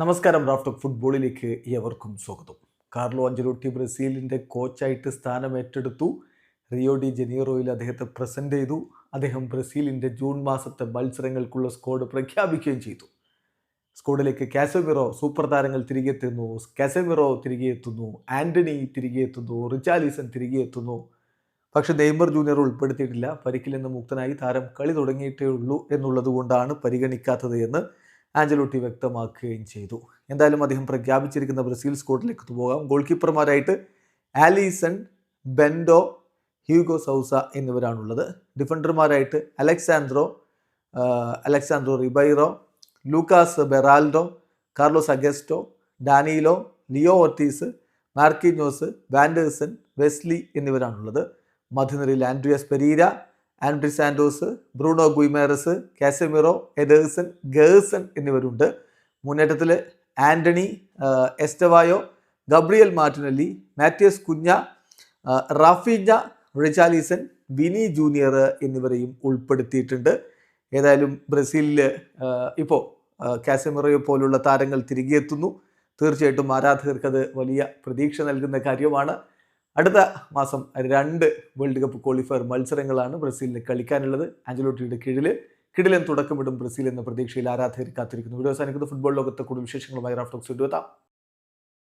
നമസ്കാരം റാഫ്റ്റോക്ക് ഫുട്ബോളിലേക്ക് ഏവർക്കും സ്വാഗതം. കാർലോ അഞ്ചലോട്ടി ബ്രസീലിന്റെ കോച്ചായിട്ട് സ്ഥാനം ഏറ്റെടുത്തു. റിയോ ഡി ജനീറോയിൽ അദ്ദേഹത്തെ പ്രസന്റ് ചെയ്തു. അദ്ദേഹം ബ്രസീലിന്റെ ജൂൺ മാസത്തെ മത്സരങ്ങൾക്കുള്ള സ്ക്വാഡ് പ്രഖ്യാപിക്കുകയും ചെയ്തു. സ്ക്വാഡിലേക്ക് കാസമിറോ സൂപ്പർ താരങ്ങൾ തിരികെ എത്തുന്നു. കാസമിറോ തിരികെ എത്തുന്നു. ആന്റണി തിരികെ എത്തുന്നു. റിച്ചാലിസൺ തിരികെ എത്തുന്നു. പക്ഷേ നെയ്മർ ജൂനിയർ ഉൾപ്പെടുത്തിയിട്ടില്ല. പരിക്കിൽ നിന്ന് മുക്തനായി താരം കളി തുടങ്ങിയിട്ടേ ഉള്ളൂ എന്നുള്ളത് കൊണ്ടാണ് പരിഗണിക്കാത്തത് എന്ന് ആഞ്ചലോട്ടി വ്യക്തമാക്കുകയും ചെയ്തു. എന്തായാലും അദ്ദേഹം പ്രഖ്യാപിച്ചിരിക്കുന്ന ബ്രസീൽ സ്കോട്ടിലേക്ക് പോകാം. ഗോൾ കീപ്പർമാരായിട്ട് ആലീസൺ ബെൻഡോ ഹ്യൂഗോ സൗസ എന്നിവരാണുള്ളത്. ഡിഫൻഡർമാരായിട്ട് Alexsandro Alexsandro Ribeiro Lucas Beraldo Carlos Augusto Danilo Leo Ortiz Marquinhos Vanderson Wesley എന്നിവരാണുള്ളത്. മധ്യനിരയിൽ Andreas Pereira Andrey Santos Bruno Guimaraes Casemiro Ederson Gerson എന്നിവരുണ്ട്. മുന്നേറ്റത്തിൽ Antony Estevao Gabriel Martinelli Matheus Cunha Raphinha Richarlison Vini Junior എന്നിവരെയും ഉൾപ്പെടുത്തിയിട്ടുണ്ട്. ഏതായാലും ബ്രസീലിൽ ഇപ്പോൾ കാസമിറയോ പോലുള്ള താരങ്ങൾ തിരികെ എത്തുന്നു തീർച്ചയായിട്ടും ആരാധകർക്കത് വലിയ പ്രതീക്ഷ നൽകുന്ന കാര്യമാണ്. അടുത്ത മാസം രണ്ട് വേൾഡ് കപ്പ് ക്വാളിഫയർ മത്സരങ്ങളാണ് ബ്രസീലിന് കളിക്കാനുള്ളത്. ആഞ്ചലോട്ടിയുടെ കീഴിൽ കിടിലൻ തുടക്കമിടും ബ്രസീൽ എന്ന പ്രതീക്ഷയിൽ ആരാധകർ കാത്തിരിക്കുന്നു. വീഡിയോ അവസാനിക്കുന്ന. ഫുട്ബോൾ ലോകത്തെ കൂടുതൽ വിശേഷങ്ങളുമായി റാഫ്റ്റോക്സ് എത്താം.